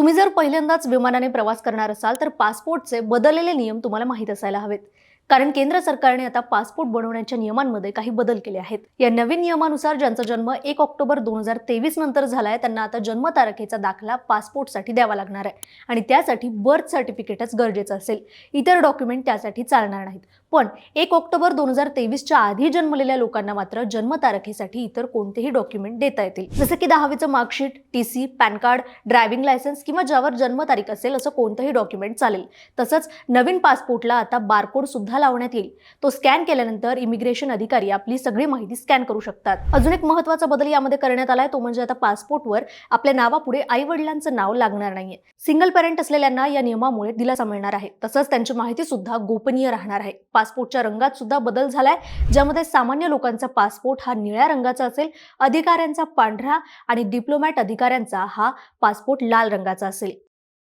तुम्ही जर पहिल्यांदाच विमानाने प्रवास करणार असाल तर पासपोर्टचे बदललेले नियम तुम्हाला माहीत असायला हवेत. कारण केंद्र सरकारने आता पासपोर्ट बनवण्याच्या नियमांमध्ये काही बदल केले आहेत. या नवीन नियमानुसार ज्यांचा जन्म एक ऑक्टोबर दोन हजार तेवीस नंतर झालाय त्यांना आता जन्मतारखेचा दाखला पासपोर्टसाठी द्यावा लागणार आहे. आणि त्यासाठी बर्थ सर्टिफिकेटच गरजेचं असेल. इतर डॉक्युमेंट त्यासाठी चालणार नाहीत. पण एक ऑक्टोबर दोन हजार तेवीसच्या आधी जन्मलेल्या लोकांना मात्र जन्मतारखेसाठी इतर कोणतेही डॉक्युमेंट देता येतील. जसं की दहावीचं marksheet T C PAN card driving licence किंवा ज्यावर जन्मतारीख असेल असं कोणतंही डॉक्युमेंट चालेल. तसंच नवीन पासपोर्टला आता बारकोड सुद्धा लावण्यात येईल. तो स्कॅन केल्यानंतर इमिग्रेशन अधिकारी आपली सगळी माहिती स्कॅन करू शकतात. अजून एक महत्त्वाचा बदल यामध्ये करण्यात आलाय तो म्हणजे आता पासपोर्टवर आपल्या नावापुढे आई वडिलांचं नाव लागणार नाहीये. सिंगल पेरेंट असलेल्यांना या नियमामुळे दिलासा मिळणार आहे. तसंच त्यांची माहिती सुद्धा गोपनीय राहणार आहे. पासपोर्टच्या रंगात सुद्धा बदल झालाय. ज्यामध्ये सामान्य लोकांचा पासपोर्ट हा निळ्या रंगाचा असेल अधिकाऱ्यांचा पांढरा आणि डिप्लोमॅट अधिकाऱ्यांचा हा पासपोर्ट लाल रंगाचा असेल.